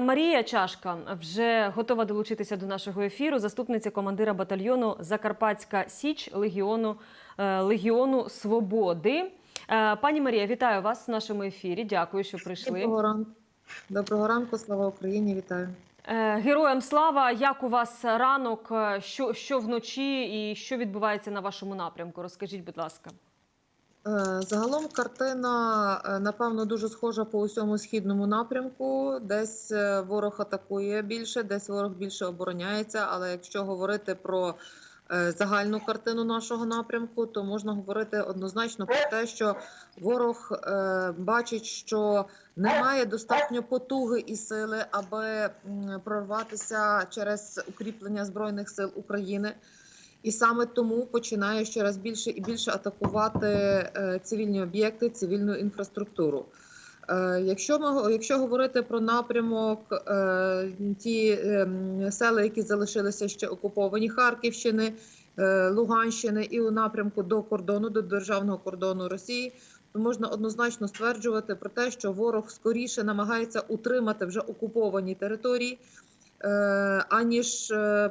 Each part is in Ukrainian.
Марія Чашка вже готова долучитися до нашого ефіру. Заступниця командира батальйону Закарпатська Січ Легіону е, Легіону Свободи. Е, Пані Марія, вітаю вас в нашому ефірі. Дякую, що прийшли. Доброго ранку. Доброго ранку, слава Україні, вітаю. Е, Героям слава! Як у вас ранок? Що, що вночі і що відбувається на вашому напрямку? Розкажіть, будь ласка. Е, Загалом картина, е, напевно, дуже схожа по усьому східному напрямку. Десь е, ворог атакує більше, десь ворог більше обороняється. Але якщо говорити про загальну картину нашого напрямку, то можна говорити однозначно про те, що ворог бачить, що немає достатньо потуги і сили, аби прорватися через укріплення збройних сил України. І саме тому починає щораз більше і більше атакувати е, цивільні об'єкти, цивільну інфраструктуру. Е, Якщо ми якщо говорити про напрямок, е, ті е, села, які залишилися ще окуповані Харківщини, Луганщини і у напрямку до кордону, до державного кордону Росії, то можна однозначно стверджувати про те, що ворог скоріше намагається утримати вже окуповані території. Е, Аніж е,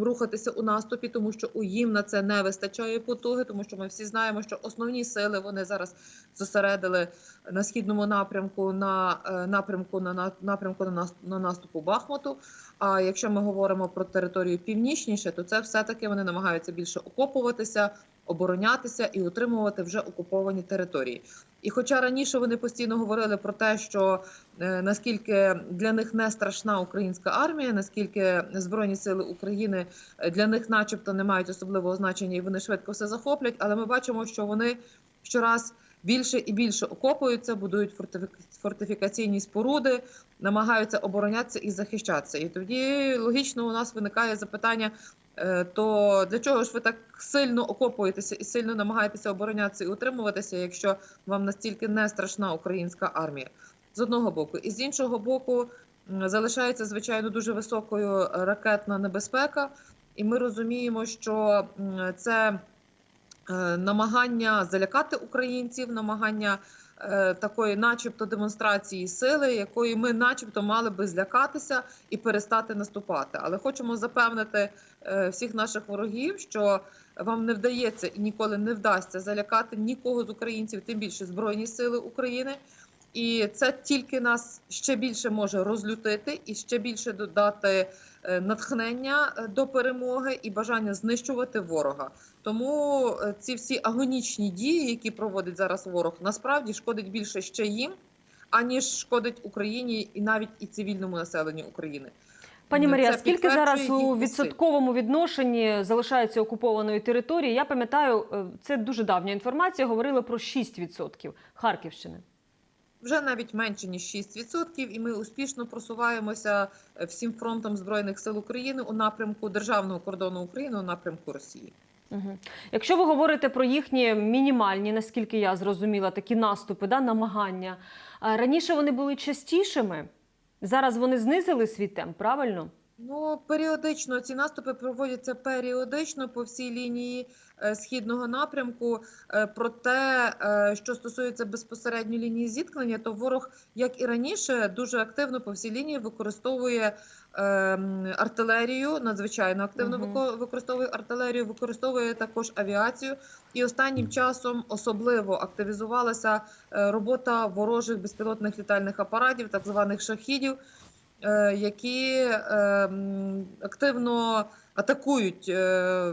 рухатися у наступі, тому що у їм на це не вистачає потуги, тому що ми всі знаємо, що основні сили вони зараз зосередили на східному напрямку на е, напрямку на на- напрямку на наступу Бахмуту. А якщо ми говоримо про територію північніше, то це все таки вони намагаються більше окопуватися, оборонятися і утримувати вже окуповані території. І хоча раніше вони постійно говорили про те, що е, наскільки для них не страшна українська армія, наскільки збройні сили України е, для них, начебто, не мають особливого значення, і вони швидко все захоплять. Але ми бачимо, що вони щораз більше і більше окопуються, будують фортифі- фортифікаційні споруди, намагаються оборонятися і захищатися. І тоді логічно у нас виникає запитання. Е, То для чого ж ви так сильно окопуєтеся і сильно намагаєтеся оборонятися і утримуватися, якщо вам настільки не страшна українська армія? З одного боку, і з іншого боку, залишається звичайно дуже високою ракетна небезпека, і ми розуміємо, що це намагання залякати українців, намагання е, такої, начебто, демонстрації сили, якої ми, начебто, мали би злякатися і перестати наступати. Але хочемо запевнити е, всіх наших ворогів, що вам не вдається і ніколи не вдасться залякати нікого з українців, тим більше збройні сили України. І це тільки нас ще більше може розлютити і ще більше додати е, натхнення е, до перемоги і бажання знищувати ворога. Тому е, ці всі агонічні дії, які проводить зараз ворог, насправді шкодить більше ще їм, аніж шкодить Україні і навіть і цивільному населенню України. Пані Це Марія, скільки зараз у відсотковому відношенні залишається окупованої території? Я пам'ятаю, е, це дуже давня інформація. Говорили про 6% Харківщини. Вже навіть менше ніж 6%, і ми успішно просуваємося е, всім фронтом збройних сил України у напрямку державного кордону України у напрямку Росії. Якщо ви говорите про їхні мінімальні, наскільки я зрозуміла, такі наступи, да, намагання раніше вони були частішими. Зараз вони знизили свій темп, правильно? Ну, періодично ці наступи проводяться періодично по всій лінії е, східного напрямку. Е, проте, е, що стосується безпосередньо лінії зіткнення, то ворог, як і раніше, дуже активно по всій лінії використовує е, артилерію, надзвичайно активно вико- використовує артилерію, використовує також авіацію. І останнім часом особливо активізувалася робота ворожих безпілотних літальних апаратів, так званих шахідів які е, активно атакують е,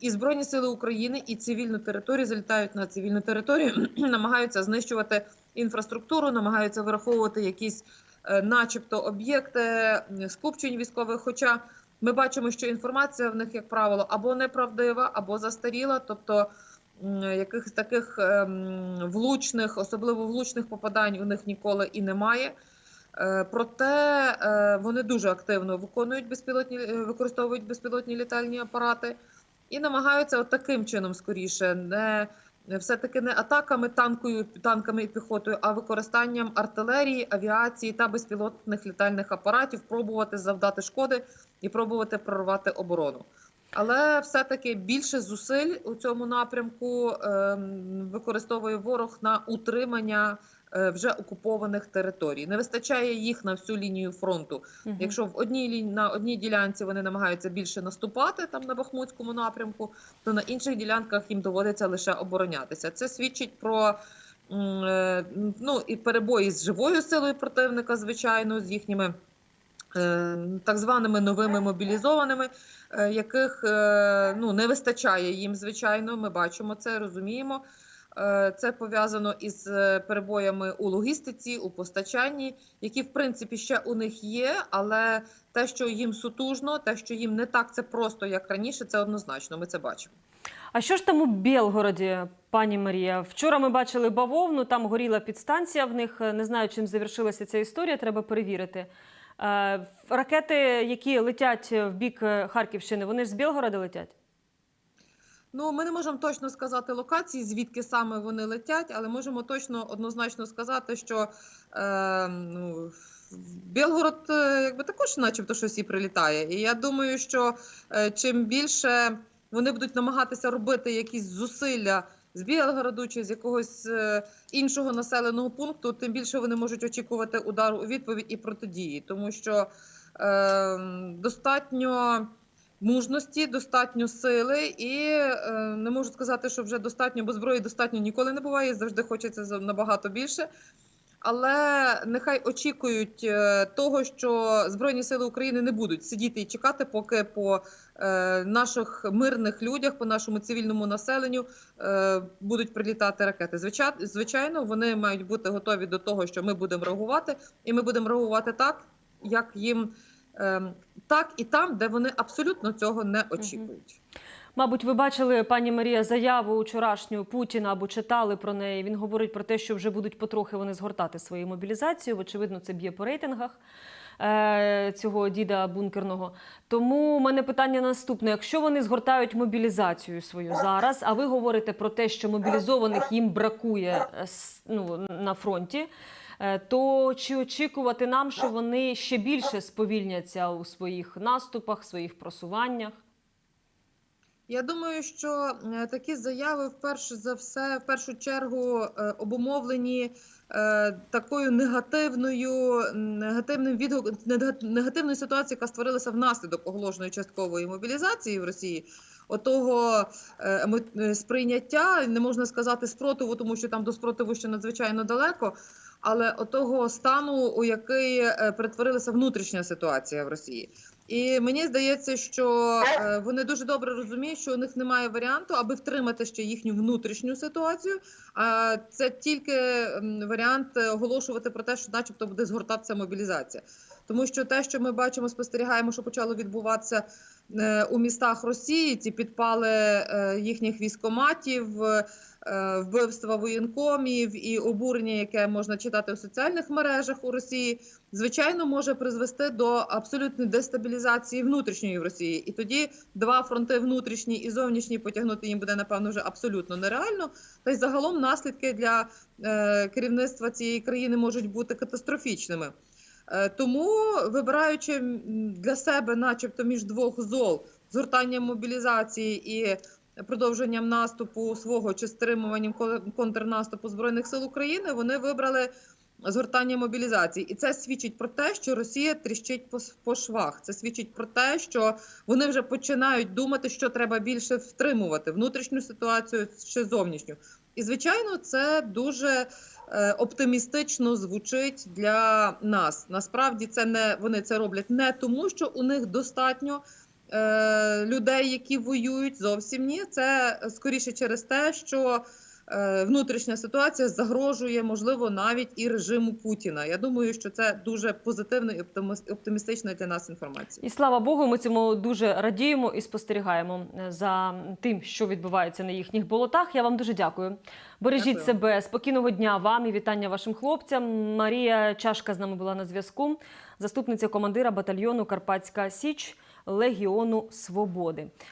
і Збройні Сили України, і цивільну територію, залітають на цивільну територію, намагаються знищувати інфраструктуру, намагаються вираховувати якісь, е, начебто, об'єкти скупчень військових. Хоча ми бачимо, що інформація в них, як правило, або неправдива, або застаріла, тобто. Якихось таких ем, влучних, особливо влучних попадань у них ніколи і немає. Е, Проте е, вони дуже активно виконують безпілотні, е, використовують безпілотні літальні апарати і намагаються от таким чином скоріше не все-таки не атаками танкою, танками і піхотою, а використанням артилерії, авіації та безпілотних літальних апаратів пробувати завдати шкоди і пробувати прорвати оборону. Але все-таки більше зусиль у цьому напрямку ем, використовує ворог на утримання вже окупованих територій. Не вистачає їх на всю лінію фронту. Мгм. Якщо в одній на одній ділянці вони намагаються більше наступати там на Бахмутському напрямку, то на інших ділянках їм доводиться лише оборонятися. Це свідчить про е, ну і перебої з живою силою противника, звичайно, з їхніми. е, Так званими новими мобілізованими, е, яких е, ну не вистачає їм, звичайно. Ми бачимо це, розуміємо. Е, Це пов'язано із е, перебоями у логістиці, у постачанні, які в принципі ще у них є, але те, що їм сутужно, те, що їм не так це просто як раніше, це однозначно. Ми це бачимо. А що ж там у Білгороді, пані Марія? Вчора ми бачили бавовну, там горіла підстанція в них. Не знаю, чим завершилася ця історія, треба перевірити. Е, Ракети, які летять в бік Харківщини, вони ж з Білгорода летять? Ну, ми не можемо точно сказати локації, звідки саме вони летять, але можемо точно однозначно сказати, що е, ну, Білгород е, якби також, начебто, щось і прилітає. І я думаю, що е, чим більше вони будуть намагатися робити якісь зусилля з Білгороду чи з якогось е, іншого населеного пункту, тим більше вони можуть очікувати удару у відповідь і протидії, тому що е, достатньо мужності, достатньо сили, і е, не можу сказати, що вже достатньо, бо зброї достатньо ніколи не буває. Завжди хочеться набагато більше. Але нехай очікують е, того, що Збройні сили України не будуть сидіти і чекати, поки по е, наших мирних людях, по нашому цивільному населенню е, будуть прилітати ракети. Звичайно, звичайно, вони мають бути готові до того, що ми будемо реагувати, і ми будемо реагувати так, як їм так і там, де вони абсолютно цього не очікують. Мабуть, ви бачили, пані Марія, заяву вчорашню Путіна або читали про неї. Він говорить про те, що вже будуть потрохи вони згортати свою мобілізацію. Очевидно, це б'є по рейтингах цього діда бункерного. Тому у мене питання наступне: якщо вони згортають мобілізацію свою зараз, а ви говорите про те, що мобілізованих їм бракує е, ну, на фронті. е, То чи очікувати нам, що вони ще більше сповільняться у своїх наступах, своїх просуваннях? Я думаю, що е, такі заяви вперше за все, в першу чергу, е, обумовлені е, такою негативною негативним відгук негативною ситуацією, яка створилася внаслідок оголошеної часткової мобілізації в Росії. Отого е, е, сприйняття не можна сказати спротиву, тому що там до спротиву ще надзвичайно далеко. Але отого стану, у який е, перетворилася внутрішня ситуація в Росії. І мені здається, що е, вони дуже добре розуміють, що у них немає варіанту, аби втримати ще їхню внутрішню ситуацію. А це тільки варіант оголошувати про те, що, начебто, буде згортатися мобілізація. Тому що те, що ми бачимо, спостерігаємо, що почало відбуватися у містах Росії, ці підпали е, їхніх військоматів. е, Вбивства воєнкомів і обурення, яке можна читати у соціальних мережах у Росії, звичайно, може призвести до абсолютної дестабілізації внутрішньої в Росії. І тоді два фронти внутрішній і зовнішній потягнути їм буде напевно вже абсолютно нереально. Та й загалом наслідки для е, керівництва цієї країни можуть бути катастрофічними. Е, тому, вибираючи для себе, начебто, між двох зол згортанням мобілізації і продовженням наступу свого чи стримуванням ко- контрнаступу збройних сил України, вони вибрали згортання мобілізації, і це свідчить про те, що Росія тріщить по швах. Це свідчить про те, що вони вже починають думати, що треба більше втримувати внутрішню ситуацію чи зовнішню. І звичайно, це дуже е, оптимістично звучить для нас. Насправді, це не вони це роблять не тому, що у них достатньо е, людей, які воюють. Зовсім ні. Це скоріше через те, що е, внутрішня ситуація загрожує, можливо, навіть і режиму Путіна. Я думаю, що це дуже позитивна і оптимістична для нас інформація. І слава Богу, ми цьому дуже радіємо і спостерігаємо е, за тим, що відбувається на їхніх болотах. Я вам дуже дякую. Бережіть Дякую. себе, спокійного дня вам і вітання вашим хлопцям. Марія Чашка з нами була на зв'язку, заступниця командира батальйону Карпатська Січ Легіону Свободи.